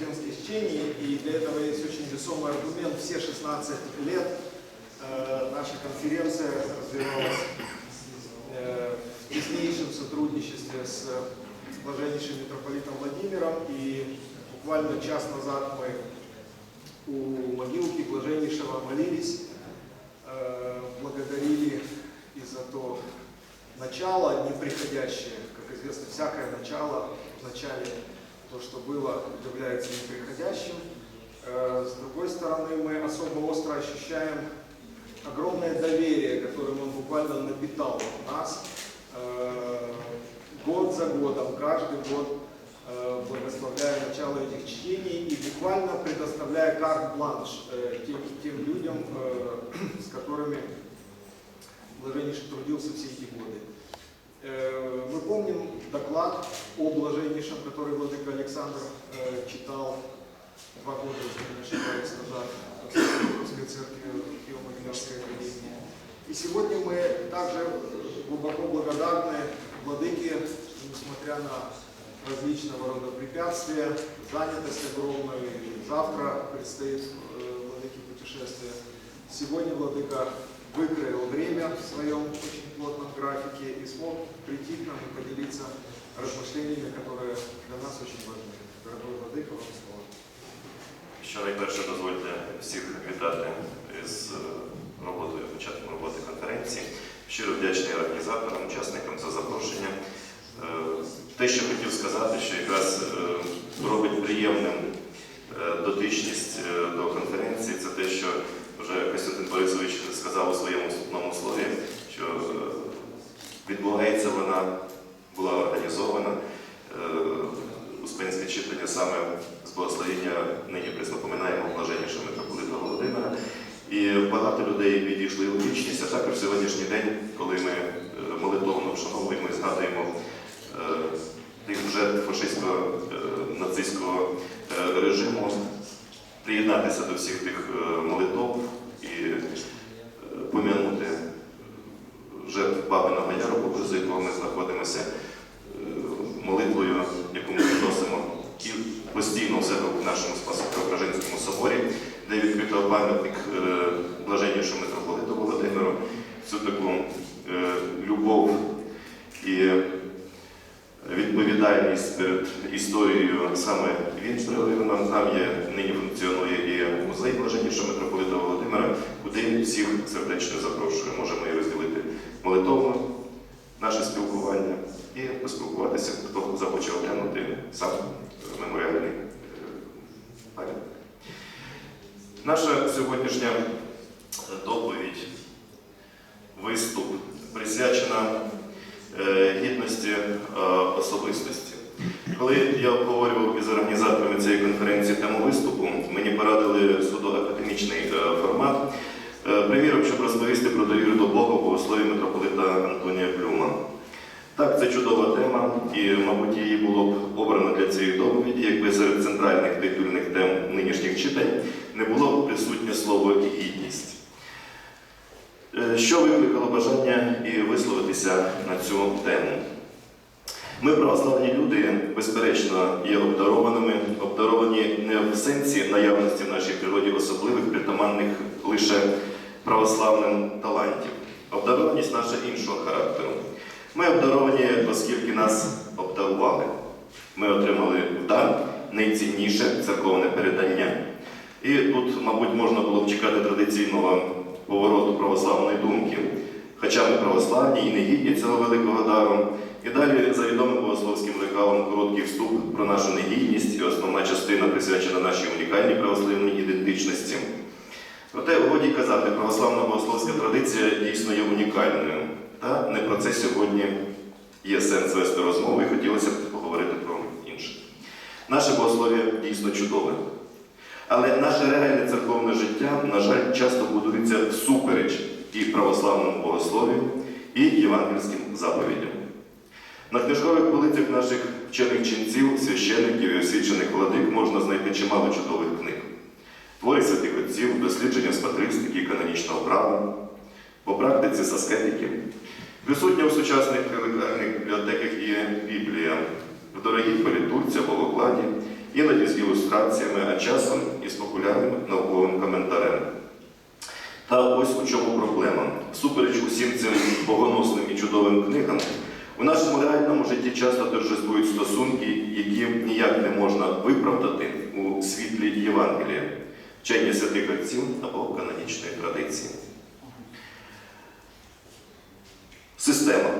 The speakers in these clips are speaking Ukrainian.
Успенских чтений, и для этого есть очень весомый аргумент. Все 16 лет э, наша конференция развивалась э, в теснейшем сотрудничестве с блаженнейшим митрополитом Владимиром, и буквально час назад мы у могилки блаженнейшего молились, э, благодарили и за то начало неприходящее. Как известно, всякое начало в начале то, что было, является неприходящим. Э, С другой стороны, мы особо остро ощущаем огромное доверие, которым он буквально напитал нас э, год за годом, каждый год э, благословляя начало этих чтений и буквально предоставляя карт-бланш тем, тем людям, с которыми Блаженнейший трудился все эти годы. Мы помним доклад о Блаженнейшем, который Владыка Александр э, читал два года, назад в Русской церкви Киево-Могилянской академии. И сегодня мы также глубоко благодарны Владыке, несмотря на различного рода препятствия, занятость огромную, завтра предстоит э, Владыке путешествие. Сегодня Владыка выкроил время в своем очень плотном графике и смог прийти к нам и поделиться размышлениями, которые для нас очень важны. Дорогой Владыка, вам слово. Що найперше дозвольте всіх вітати з е, роботою, початком роботи конференції. Щиро вдячний організаторам, учасникам за запрошення. Е, Те, що хотів сказати, що якраз е, робить приємним е, дотичність е, до конференції, це те, що вже Костянтин Борисович сказав у своєму вступному слові, що е, відбувається вона, була організована. е, Успенське читання саме з благословення нині прислопоминаємо блаженнішого митрополита Володимира. І багато людей відійшли у вічність, а також сьогоднішній день, коли ми е, молитовно вшановуємо і згадуємо тих жертв фашистського нацистського режиму, приєднатися до всіх тих молитов і пом'янути Бабиного Яру, поблизу якого ми знаходимося е, молитвою, яку ми відносимо постійно у себе в нашому Спасо-Преображенському соборі, де відкрито пам'ятник е, блаженнішому митрополиту Володимиру, всю таку е, любов і відповідальність перед історією саме він проявив. Там є, нині функціонує і музей блаженнішого митрополита Володимира, куди всіх сердечно запрошую. Можемо і розділити молитовно наше спілкування і поспілкуватися, хто захоче оглянути сам меморіальний е, пам'ятник. Наша сьогоднішня доповідь, виступ присвячена е, гідності е, особистості. Коли я обговорював із організаторами цієї конференції тему виступу, мені порадили судоакадемічний е, формат. Е, Приміром, щоб розповісти про довіру до Бога у богослові митрополита Антонія Плюма. Так, це чудова тема, і, мабуть, її було б обрано для цієї доповіді, якби серед центральних титульних тем нинішніх читань не було б присутнє слово гідність. Е, Що викликало бажання і висловитися на цю тему? Ми, православні люди, безперечно, є обдарованими, обдаровані не в сенсі наявності в нашій природі особливих, притаманних лише православним талантів. Обдарованість наша іншого характеру. Ми обдаровані, оскільки нас обдарували. Ми отримали в дар найцінніше церковне передання. І тут, мабуть, можна було б чекати традиційного повороту православної думки. Хоча ми православні і не гідні цього великого дару. І далі за відомим богословським лекалом короткий вступ про нашу негідність і основна частина присвячена нашій унікальній православній ідентичності. Проте годі казати, православна богословська традиція дійсно є унікальною. Та не про це сьогодні є сенс вести розмову і хотілося б поговорити про інше. Наше богослов'я дійсно чудове. Але наше реальне церковне життя, на жаль, часто будується всупереч і православному богослов'ю, і євангельським заповідям. На книжкових полицях наших вчених ченців, священиків і освічених владик можна знайти чимало чудових книг. Твори святих отців, дослідження з патристики і канонічного права, по практиці з аскетики. Присутня у сучасних релігіальних бібліотеках є Біблія в дорогій політурці або в окладі, іноді з ілюстраціями, а часом із популярним науковим коментарем. Та ось у чому проблема. Всупереч усім цим богоносним і чудовим книгам, у нашому реальному житті часто торжествують стосунки, які ніяк не можна виправдати у світлі Євангелія, вчення святих отців або канонічної традиції. Система.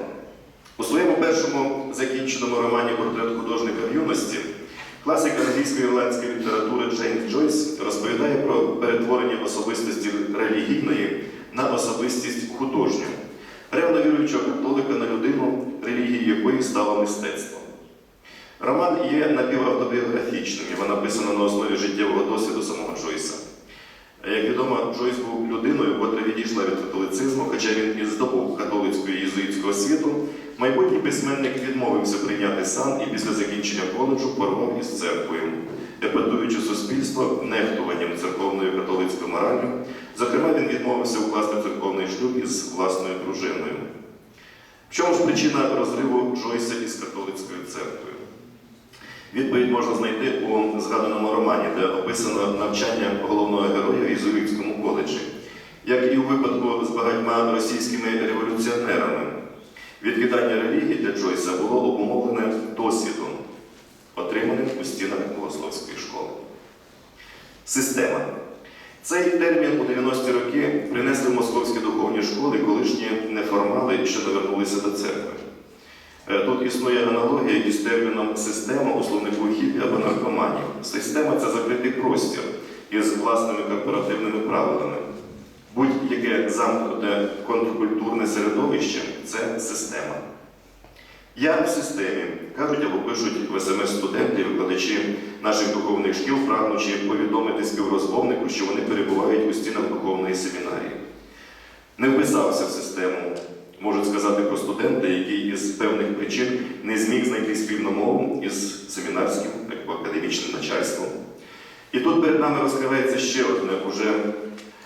У своєму першому закінченому романі Портрет художника в юності класик англійської ірландської літератури Джеймс Джойс розповідає про перетворення особистості релігійної на особистість художню, ревно католика на людину, релігії якої стало мистецтво. Роман є напівавтобіографічним, його написано на основі життєвого досвіду самого Джойса. Як відомо, Джойс був людиною, котра відійшла від католицизму, хоча він і здобув католицького і єзуїтського світу, майбутній письменник відмовився прийняти сан і після закінчення коледжу порвав із церквою, епатуючи суспільство нехтуванням церковною католицькою мораллю. Зокрема, він відмовився укласти церковний шлюб із власною дружиною. В чому ж причина розриву Джойса із католицькою церквою? Відповідь можна знайти у згаданому романі, де описано навчання головного героя в Єзуїтському коледжі, як і у випадку з багатьма російськими революціонерами. Відкидання релігії для Джойса було обумовлене досвідом, отриманим у стінах богословської школи. Система. Цей термін у 90-ті роки принесли московські духовні школи колишні неформали, що навернулися до церкви. Е, Тут існує аналогія із терміном система у хіпі або наркоманів. Система це закритий простір із власними корпоративними правилами. Будь-яке замкнуте контркультурне середовище це система. Я в системі, кажуть або пишуть в СМС студенти, викладачі наших духовних шкіл, прагнучи повідомити співрозмовнику, що вони перебувають у стінах духовної семінарії. Не вписався в систему, можуть сказати про студента, який із певних причин не зміг знайти спільну мову із семінарським або академічним начальством. І тут перед нами розкривається ще одне уже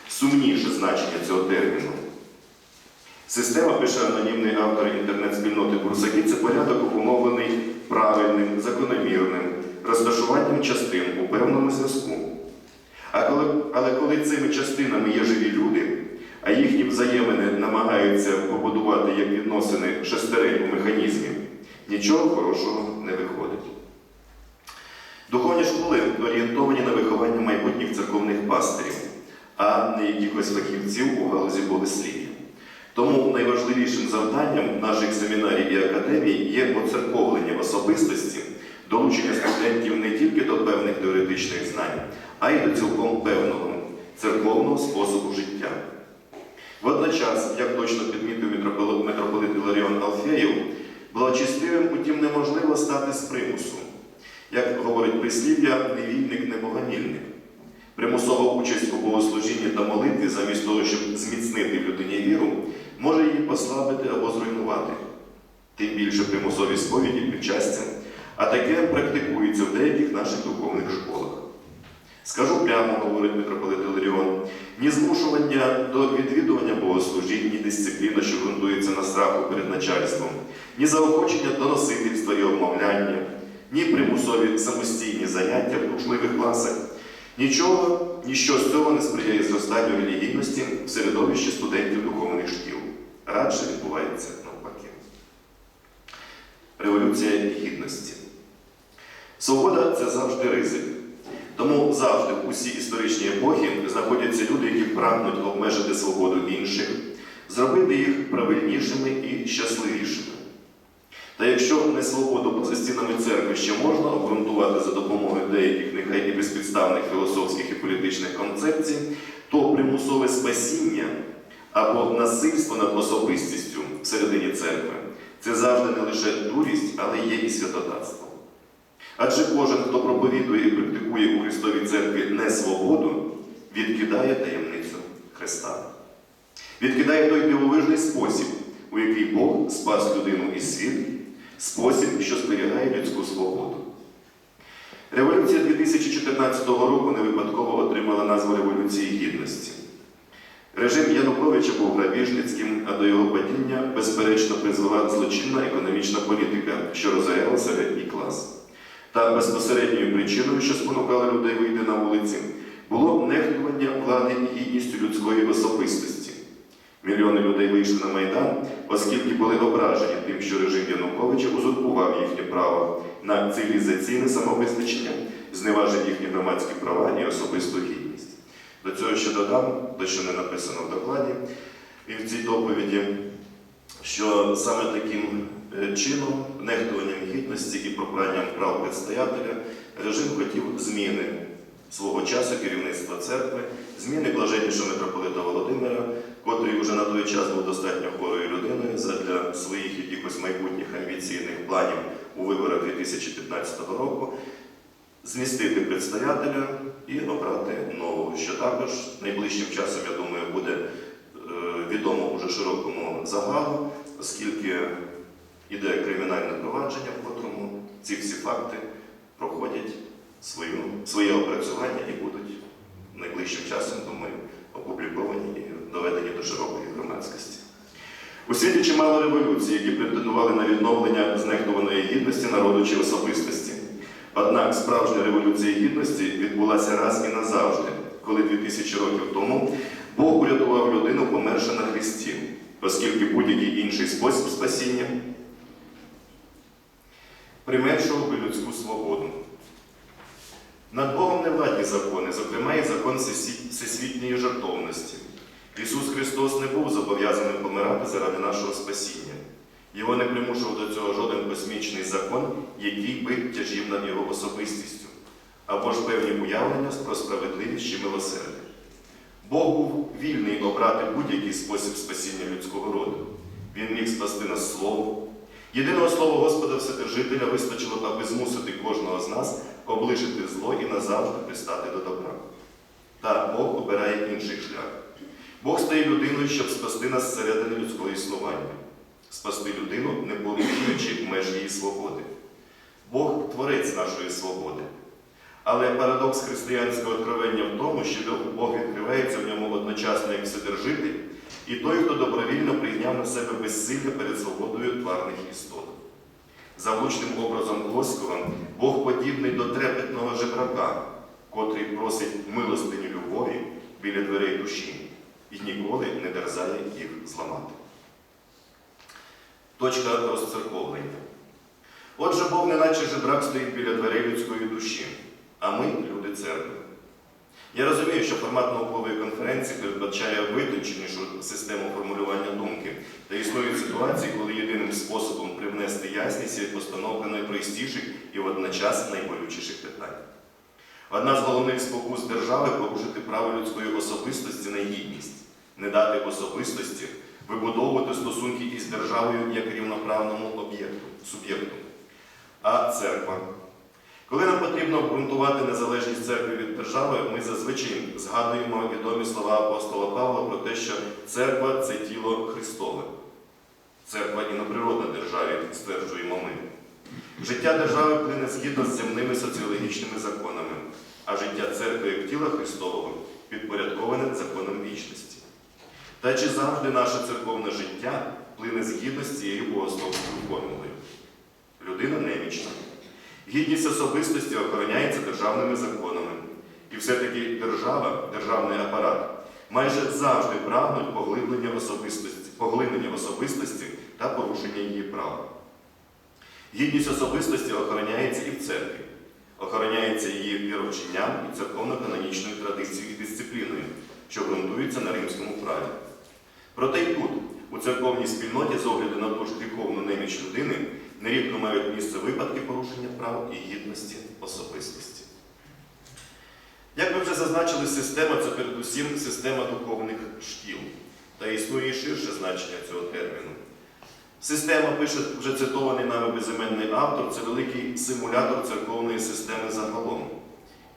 сумніше значення цього терміну. Система, пише анонімний автор інтернет-спільноти Бурсаки, це порядок обумовлений правильним, закономірним розташуванням частин у певному зв'язку. Але коли цими частинами є живі люди, а їхні взаємини намагаються побудувати як відносини шестерень у механізмі, нічого хорошого не виходить. Духовні школи орієнтовані на виховання майбутніх церковних пастирів, а не якихось фахівців у галузі богослів'я. Тому найважливішим завданням наших семінарій і академій є оцерковлення особистості, долучення студентів не тільки до певних теоретичних знань, а й до цілком певного церковного способу життя. Водночас, як точно підмітив митрополит Іларіон Алфеєв, благочестивим, утім, неможливо стати з примусу. Як говорить прислів'я, невільник не богомільник. Примусова участь у богослужінні та молитві, замість того, щоб зміцнити в людині віру, може її послабити або зруйнувати. Тим більше примусові сповіді причастя, а таке практикується в деяких наших духовних школах. Скажу прямо, говорить митрополит Іларіон, ні змушування до відвідування богослужінь, ні дисципліна, що ґрунтується на страху перед начальством, ні заохочення до носительства і обмовляння, ні примусові самостійні заняття в душливих класах. Нічого, ніщо з цього не сприяє зростанню релігійності в середовищі студентів духовних шкіл. Радше відбувається навпаки. Революція гідності. Свобода це завжди ризик. Тому завжди в усі історичні епохи знаходяться люди, які прагнуть обмежити свободу інших, зробити їх правильнішими і щасливішими. Та якщо не свободу поза стінами церкви ще можна обґрунтувати за допомогою деяких нехай і безпідставних філософських і політичних концепцій, то примусове спасіння або насильство над особистістю всередині церкви це завжди не лише дурість, але є і святотатство. Адже кожен, хто проповідує і практикує у Христовій церкві не свободу, відкидає таємницю Христа. Відкидає той дивовижний спосіб, у який Бог спас людину і світ, спосіб, що зберігає людську свободу. Революція 2014 року не випадково отримала назву Революції Гідності. Режим Януковича був грабіжницьким, а до його падіння, безперечно, призвела злочинна економічна політика, що розоряла середній клас. Та безпосередньою причиною, що спонукали людей вийти на вулиці, було нехтування влади і гідністю людської особистості. Мільйони людей вийшли на Майдан, оскільки були ображені тим, що режим Януковича узурпував їхнє право на цивілізаційне самовизначення, зневажив їхні громадські права і особисту гідність. До цього ще додам, те, що не написано в докладі і в цій доповіді, що саме таким чином, нехтуванням гідності і пропранням прав предстоятеля, режим хотів зміни свого часу керівництва церкви, зміни блаженнішого митрополита Володимира, котрий вже на той час був достатньо хворою людиною задля своїх якихось майбутніх амбіційних планів у виборах 2015 року, змістити предстоятеля і обрати нового, що також найближчим часом, я думаю, буде е, відомо уже широкому загалу, оскільки іде кримінальне провадження, в котрому ці всі факти проходять свою, своє опрацювання і будуть найближчим часом, думаю, опубліковані і доведені до широкої громадськості. У світі чимало революцій, які претендували на відновлення знехтуваної гідності народу чи особистості. Однак справжня революція гідності відбулася раз і назавжди, коли 2000 років тому Бог урятував людину, померши на Христі, оскільки будь-який інший спосіб спасіння применшував би людську свободу. Над Богом не владні закони, зокрема і закон всесвітньої жертовності. Ісус Христос не був зобов'язаний помирати заради нашого спасіння. Його не примушував до цього жоден космічний закон, який би тяжів над його особистістю, або ж певні уявлення про справедливість чи милосердя. Бог був вільний обрати будь-який спосіб спасіння людського роду. Він міг спасти нас словом. Єдиного слова Господа Вседержителя вистачило, аби змусити кожного з нас облишити зло і назавжди пристати до добра. Та Бог обирає інший шлях. Бог стає людиною, щоб спасти нас зсередини людського існування, спасти людину, не порушуючи меж її свободи. Бог творець нашої свободи. Але парадокс християнського откровення в тому, що Бог відкривається в ньому одночасно як Вседержитель, і той, хто добровільно прийняв на себе безсилля перед свободою тварних істот. За влучним образом Глоського, Бог подібний до трепетного жебрака, котрий просить милостині любові біля дверей душі і ніколи не дерзає їх зламати. Точка розцерковлення. Отже, Бог, неначе жебрак стоїть біля дверей людської душі, а ми люди церкви. Я розумію, що формат наукової конференції передбачає витонченішу систему формулювання думки, та існують ситуації, коли єдиним способом привнести ясність є постановка найпростіших і водночас найболючіших питань. Одна з головних спокус держави порушити право людської особистості на гідність, не дати особистості вибудовувати стосунки із державою як рівноправному об'єкту, суб'єкту. А церква. Коли нам потрібно обґрунтувати незалежність церкви від держави, ми зазвичай згадуємо відомі слова апостола Павла про те, що церква це тіло Христове. Церква і на природна державі, стверджуємо ми. Життя держави плине згідно з земними соціологічними законами, а життя церкви як тіла Христового підпорядковане законом вічності. Та чи завжди наше церковне життя плине згідно з цією богословською формулою? Людина немічна. Гідність особистості охороняється державними законами. І все-таки держава, державний апарат, майже завжди прагнуть поглиблення особистості, поглинення особистості та порушення її прав. Гідність особистості охороняється і в церкві, охороняється її віровченням і церковно-канонічною традицією і дисципліною, що ґрунтуються на римському праві. Проте й тут, у церковній спільноті, з огляду на ту ж гріховну неміч людини, нерідко мають місце випадки порушення прав і гідності особистості. Як ми вже зазначили, система це передусім система духовних шкіл, та існує ширше значення цього терміну. Система, пише вже цитований нами безіменний автор, це великий симулятор церковної системи загалом,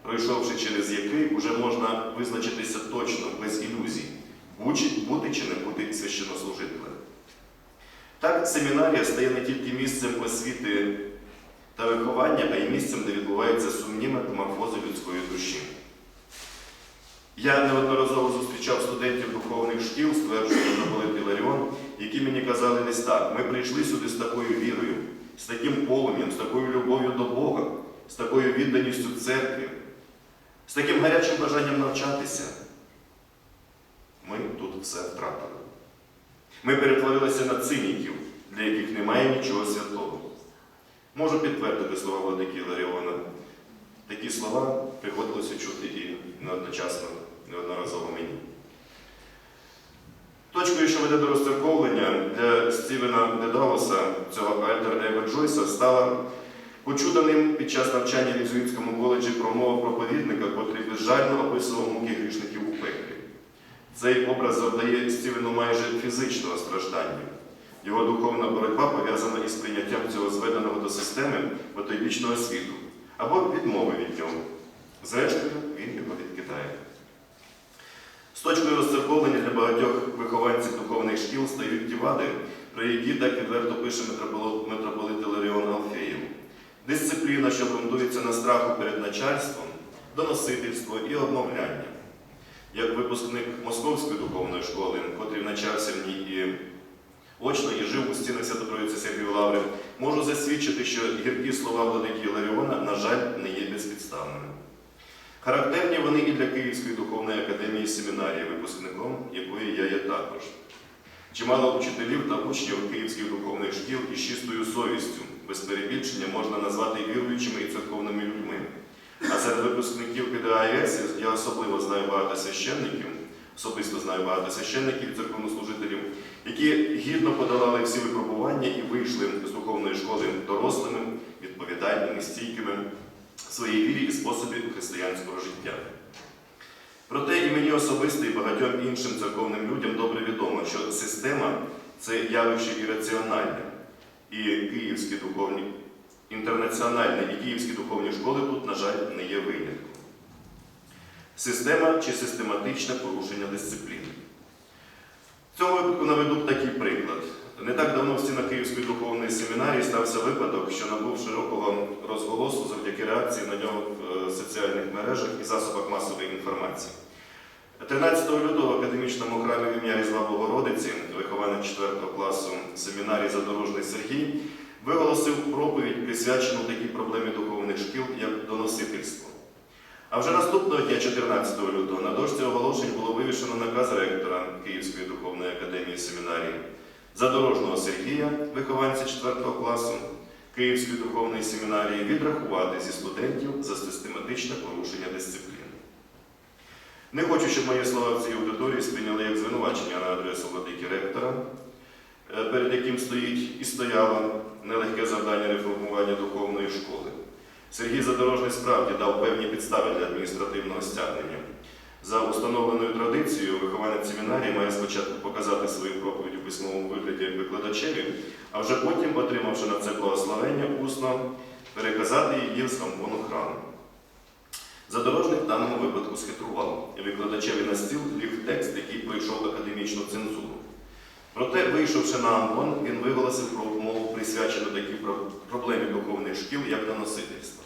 пройшовши через який вже можна визначитися точно, без ілюзій, бути чи не бути священнослужителем. Так, семінарія стає не тільки місцем освіти та виховання, а й місцем, де відбувається сумні метаморфози людської душі. Я неодноразово зустрічав студентів духовних шкіл, стверджує Митрополит Іларіон, які мені казали десь так, ми прийшли сюди з такою вірою, з таким полум'ям, з такою любов'ю до Бога, з такою відданістю церкві, з таким гарячим бажанням навчатися, ми тут все втратили. Ми перетворилися на циніків, для яких немає нічого святого. Можу підтвердити слова владики Ларіона. Такі слова приходилося чути і неодночасно, неодноразово мені. Точкою, що веде до розцерковлення для Стівена Дедалоса, цього альтер-его Джойса, стала почута ним під час навчання в Єзуїтському коледжі промова проповідника, котрий безжально описував муки пеклі. Цей образ завдає Стівену майже фізичного страждання. Його духовна боротьба пов'язана із прийняттям цього зведеного до системи потойбічного світу або відмови від нього. Зрештою, він його відкидає. З точкою розцерковлення для багатьох вихованців духовних шкіл стають ті вади, про які так відверто пише митрополит, Іларіон Алфеєв. Дисципліна, що ґрунтується на страху перед начальством, доносительство і обмовляння. Як випускник Московської духовної школи, котрий навчався в ній і очно і жив у стінах Свято-Троїці Сергію Лаври, можу засвідчити, що гіркі слова владики Іларіона, на жаль, не є безпідставними. Характерні вони і для Київської духовної академії семінарії, випускником якої я є також. Чимало учителів та учнів київських духовних шкіл із чистою совістю, без перебільшення можна назвати віруючими і церковними людьми. А серед випускників КДАЄС я особливо знаю багато священників, особисто знаю багато священників і церковнослужителів, які гідно подолали всі випробування і вийшли з духовної школи дорослими, відповідальними, стійкими в своїй вірі і способі християнського життя. Проте і мені особисто, і багатьом іншим церковним людям добре відомо, що система це явище ірраціональне. І київські духовні, інтернаціональні і київські духовні школи тут, на жаль, не є винятком. Система чи систематичне порушення дисципліни. В цьому випадку наведу такий приклад. Не так давно в стінах Київської духовної семінарії стався випадок, що набув широкого розголосу завдяки реакції на нього в е, соціальних мережах і засобах масової інформації. 13 лютого в академічному храмі ім'я Різдва Богородиці, вихованець 4 класу семінарії Задорожний Сергій, виголосив проповідь, присвячену такій проблемі духовних шкіл, як доносительство. А вже наступного дня, 14 лютого, на дошці оголошень було вивішено наказ ректора Київської духовної академії семінарії Задорожного Сергія, вихованця 4 класу Київської духовної семінарії, відрахувати зі студентів за систематичне порушення дисципліни. Не хочу, щоб мої слова в цій аудиторії сприйняли як звинувачення на адресу владики ректора, е, перед яким стоїть і стояло нелегке завдання реформування духовної школи. Сергій Задорожний справді дав певні підстави для адміністративного стягнення. За установленою традицією, вихованець семінарії має спочатку показати свою проповідь у письмовому вигляді викладачеві, а вже потім, отримавши на це благословення, усно переказати її з амфону храму. Задорожний в даному випадку схитрував і викладачеві на стіл ліг текст, який пройшов академічну цензуру. Проте, вийшовши на Амвон, він виголосив про мову, присвячену такій проблемі духовних шкіл, як доносительство.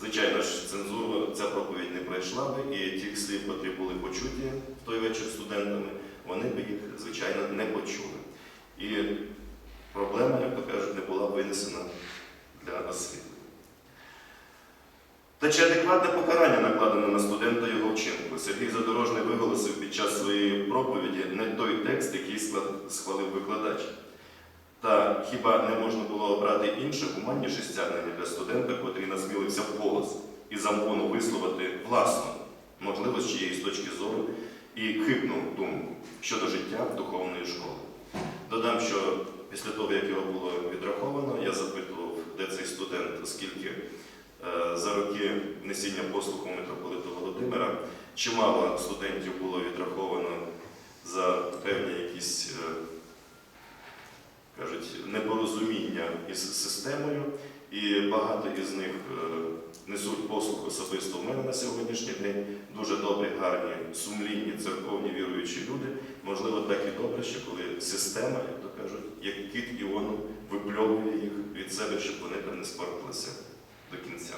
Звичайно ж, цензуру ця проповідь не пройшла би, і ті слів, котрі були почуті в той вечір студентами, вони б їх, звичайно, не почули. І проблема, як то кажуть, не була винесена для освіти. Та чи адекватне покарання накладено на студента його вчинку? Сергій Задорожний виголосив під час своєї проповіді не той текст, який схвалив викладач. Та хіба не можна було обрати інше гуманніше стягнення для студента, котрий насмілився вголос і замовно висловити власну, можливо, з чиєїсь точки зору, і хибну думку щодо життя духовної школи. Додам, що після того, як його було відраховано, я запитував, де цей студент, оскільки за роки несіння послуху митрополита Володимира чимало студентів було відраховано за певні якісь, е, кажуть, непорозуміння із системою, і багато із них е, несуть послуг особисто в мене на сьогоднішній день. Дуже добрі, гарні, сумлінні, церковні віруючі люди. Можливо, так і добре, що коли система, як то кажуть, як кіт Іону, випльовує їх від себе, щоб вони там не спортилися до кінця.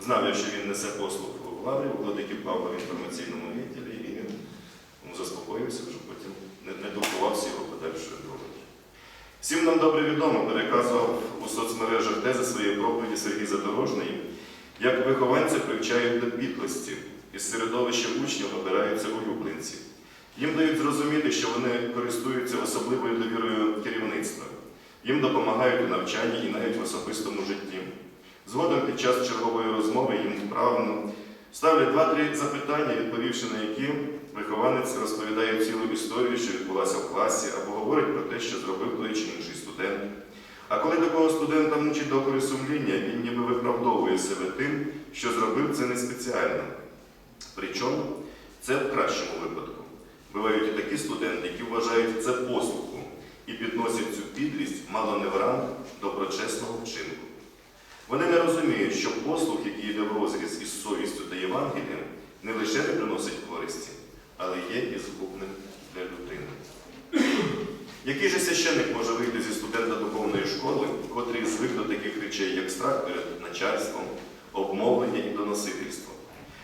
Знав я, що він несе послуг в лаврі, у владики Павла в інформаційному відділі, і він заспокоївся, щоб потім не, турбувався його подальшою долею. Всім нам добре відомо, переказував у у соцмережах тези своєї проповіді Сергій Задорожний, як вихованця привчають до підлості, із середовища учнів обираються улюбленці. Їм дають зрозуміти, що вони користуються особливою довірою керівництва. Їм допомагають у навчанні і навіть в особистому житті. Згодом під час чергової розмови їм вправно ставлять два-три запитання, відповівши на які вихованець розповідає цілу історію, що відбулася в класі, або говорить про те, що зробив той чи інший студент. А коли такого студента мучить докори сумління, він ніби виправдовує себе тим, що зробив це не спеціально. Причому це в кращому випадку. Бувають і такі студенти, які вважають це послухом і підносять цю підлість мало не в ранг доброчесного вчинку. Вони не розуміють, що послух, який йде в розріз із совістю та Євангелієм, не лише не приносить користі, але є і згубним для людини. Який же священник може вийти зі студента духовної школи, котрий звик до таких речей, як страх перед начальством, обмовлення і доносительство?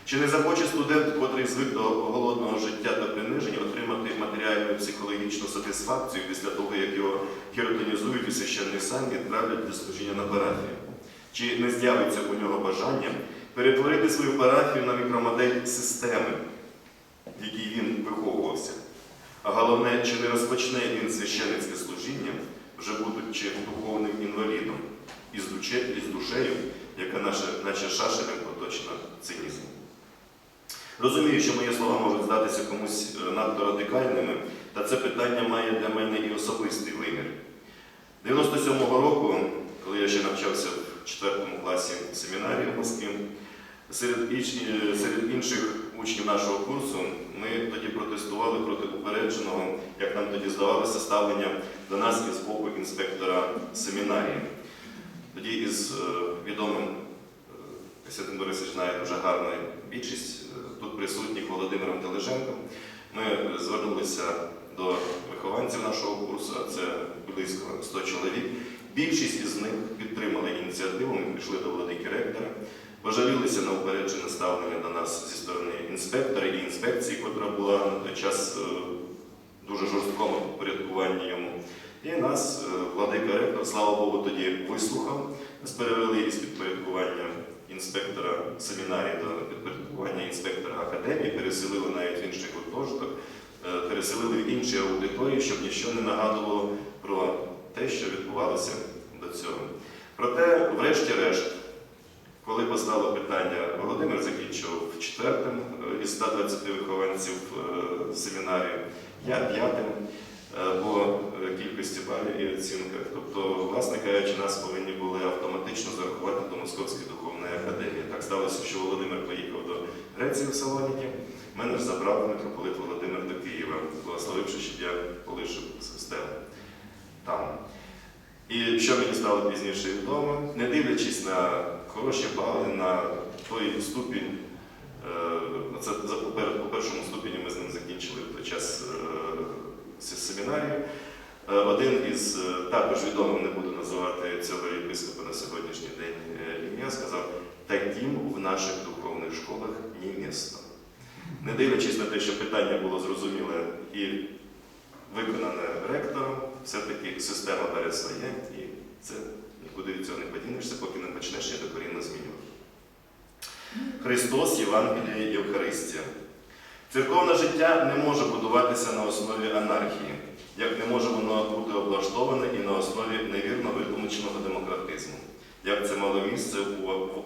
Чи не захоче студент, котрий звик до голодного життя та і психологічну сатисфакцію після того, як його хіротонізують у священний сан і відправлять для служіння на парафію? Чи не з'явиться у нього бажання перетворити свою парафію на мікромодель системи, в якій він виховувався? А головне, чи не розпочне він священницьке служіння, вже будучи духовним інвалідом, із, душею, яка наша, наче шашелем поточна цинізму. Розумію, що мої слова можуть здатися комусь е, надто радикальними, та це питання має для мене і особистий вимір. 97-го року, коли я ще навчався в 4 класі семінарії Москві, серед, іч- серед інших учнів нашого курсу ми тоді протестували проти упередженого, як нам тоді здавалося, ставлення до нас із боку інспектора семінарії. Тоді із е, відомим Костянтин Борисович знає дуже гарно більшість е, тут присутніх Володимиром Тележенком. Ми звернулися до вихованців нашого курсу, а це близько 100 чоловік. Більшість із них підтримали ініціативу, ми пішли до владики ректора, пожалілися на упереджене ставлення до нас зі сторони інспектора і інспекції, котра була на той час е, дуже жорсткому підпорядкуванні йому. І нас е, владика ректор, слава Богу, тоді вислухав. Нас перевели із підпорядкування інспектора семінарії до підпорядкування інспектора академії, переселили навіть в інший гуртожиток, е, переселили в інші аудиторії, щоб нічого не нагадувало про те, що відбувалося до цього. Проте, врешті-решт, коли постало питання, Володимир закінчив четвертим е, із 120 вихованців е, семінарії, я п'ятим по кількості балів і оцінках. Тобто, власне кажучи, нас повинні були автоматично зарахувати до. Так сталося, що Володимир поїхав до Греції в Салоніки. Мене ж забрав митрополит Володимир до Києва, благословивши, щоб я полишив систему там. І що мені стало пізніше відомо, не дивлячись на хороші бали, на той ступінь, е, це по першому ступені ми з ним закінчили той час е, семінарію. Е, Один із також відомих, не буду називати цього єпископа на сьогоднішній день ім'я, сказав, таким в наших духовних школах ні місто. Не дивлячись на те, що питання було зрозуміле і виконане ректором, все-таки система бере своє, і це нікуди від цього не подінешся, поки не почнеш її докорінно змінювати. Христос, Євангеліє Євхаристія. Церковне життя не може будуватися на основі анархії, як не може воно бути облаштоване і на основі невірно витлумаченого демократизму, як це мало місце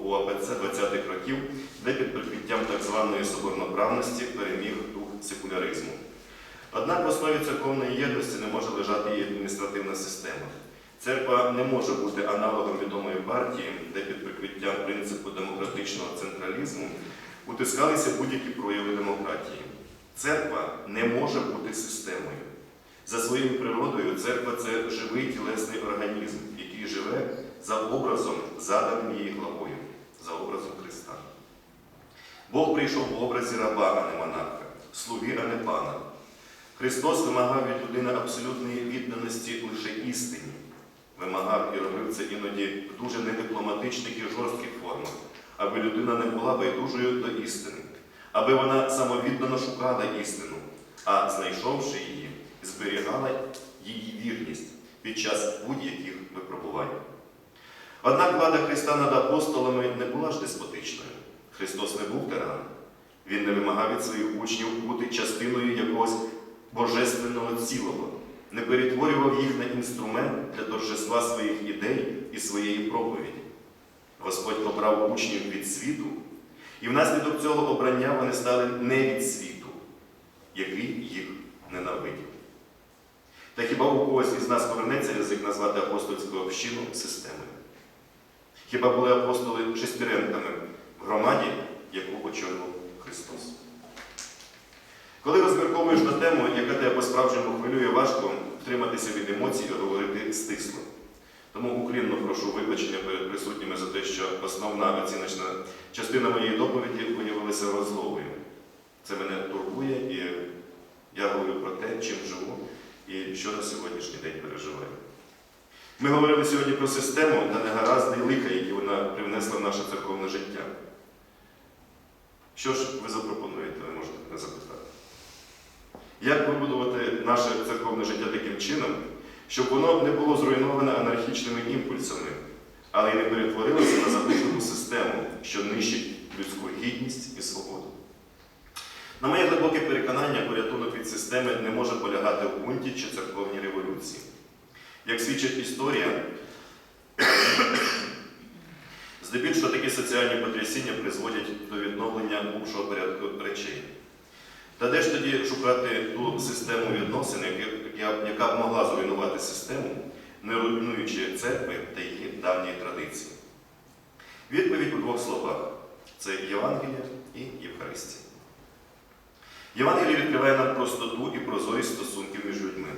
у, АПЦ 20-х років, де під прикриттям так званої соборноправності переміг дух секуляризму. Однак в основі церковної єдності не може лежати і адміністративна система. Церква не може бути аналогом відомої партії, де під прикриттям принципу демократичного централізму утискалися будь-які прояви демократії. Церква не може бути системою. За своєю природою церква це живий тілесний організм, який живе за образом, заданим її главою, за образом Христа. Бог прийшов в образі раба, а не монарха, слуги, а не пана. Христос вимагав від людини абсолютної відданості лише істині. Вимагав і робив це іноді в дуже недипломатичних і жорстких формах, аби людина не була байдужою до істини, аби вона самовіддано шукала істину, а знайшовши її, зберігала її вірність під час будь-яких випробувань. Однак влада Христа над апостолами не була ж деспотичною. Христос не був тираном. Він не вимагав від своїх учнів бути частиною якогось божественного цілого, не перетворював їх на інструмент для торжества своїх ідей і своєї проповіді. Господь обрав учнів від світу, і внаслідок цього обрання вони стали не від світу, який їх ненавидів. Та хіба у когось із нас повернеться язик назвати апостольську общину системою? Хіба були апостоли шестеренками в громаді, яку очолював Христос? Коли розмірковуєш на тему, яка тебе по-справжньому хвилює, важко втриматися від емоцій і говорити стисло. Тому уклінно прошу вибачення перед присутніми за те, що основна оціночна частина моєї доповіді виявилася розлогою. Це мене турбує, і я говорю про те, чим живу і що на сьогоднішній день переживаю. Ми говорили сьогодні про систему та негаразди лиха, які вона привнесла в наше церковне життя. Що ж ви запропонуєте, ви можете мене запитати? Як вибудувати наше церковне життя таким чином, щоб воно не було зруйноване анархічними імпульсами, але й не перетворилося на заблужену систему, що нищить людську гідність і свободу? На моє глибоке переконання, порятунок від системи не може полягати в бунті чи церковній революції. Як свідчить історія, здебільшого такі соціальні потрясіння призводять до відновлення бувшого порядку речей. Та де ж тоді шукати ту систему відносин, яка- б могла зруйнувати систему, не руйнуючи церкви та її давні традиції? Відповідь у двох словах: це Євангелія і Євхаристія. Євангеліє відкриває нам простоту і прозорість стосунків між людьми.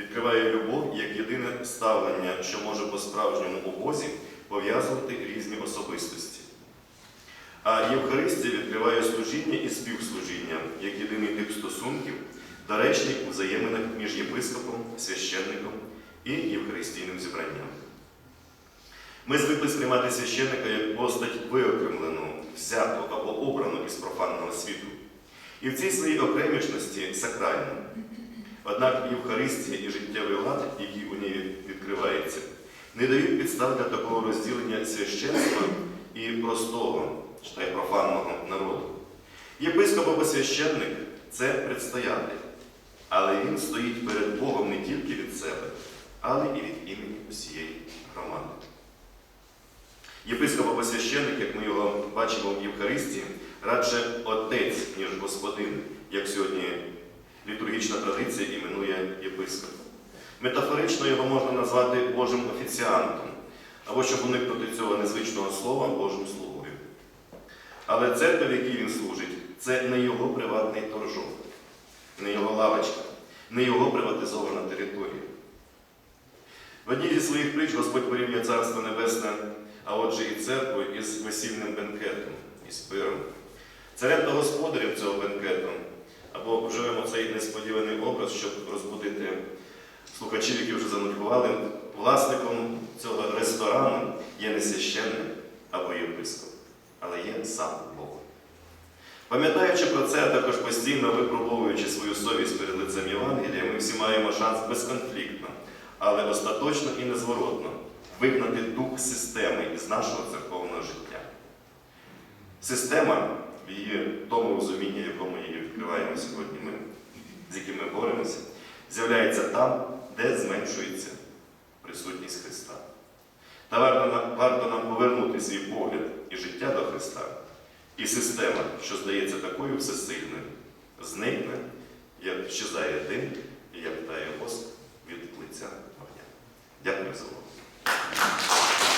Відкриває любов як єдине ставлення, що може по-справжньому у Бозі пов'язувати різні особистості. А Євхаристія відкриває служіння і співслужіння як єдиний тип стосунків, доречний у взаєминах між єпископом, священником і євхаристійним зібранням. Ми звикли сприймати священника як постать виокремлену, взяту або обрану із профанного світу. І в цій своїй окремішності сакральну. Однак Євхаристія і життєвий лад, який у ній відкривається, не дають підстав для такого розділення священства і простого, читай профанного народу. Єпископ або священник це предстоятель, але він стоїть перед Богом не тільки від себе, але і від імені усієї громади. Єпископ або священник, як ми його бачимо в Євхаристії, радше отець, ніж господин, як сьогодні літургічна традиція іменує єпископ. Метафорично його можна назвати Божим офіціантом, або щоб уникнути цього незвичного слова Божим слугою. Але церква, в якій він служить, це не його приватний торжок, не його лавочка, не його приватизована територія. В одній зі своїх притч Господь порівнює Царство Небесне, а отже і церкву із весільним бенкетом, із пиром. Царем та господарем цього бенкету, або вживемо цей несподіваний образ, щоб розбудити слухачів, які вже занудьгували, власником цього ресторану є не священник або єпископ, але є сам Бог. Пам'ятаючи про це, також постійно випробовуючи свою совість перед лицем Євангелія, ми всі маємо шанс безконфліктно, але остаточно і незворотно вигнати дух системи із нашого церковного життя. Система в її тому розумінні, якому її відкриваємо сьогодні ми, з яким ми боремося, з'являється там, де зменшується присутність Христа. Та варто нам, повернути свій погляд і життя до Христа, і система, що здається такою всесильною, зникне, як щезає дим і як тає воск від лиця вогня. Дякую за увагу.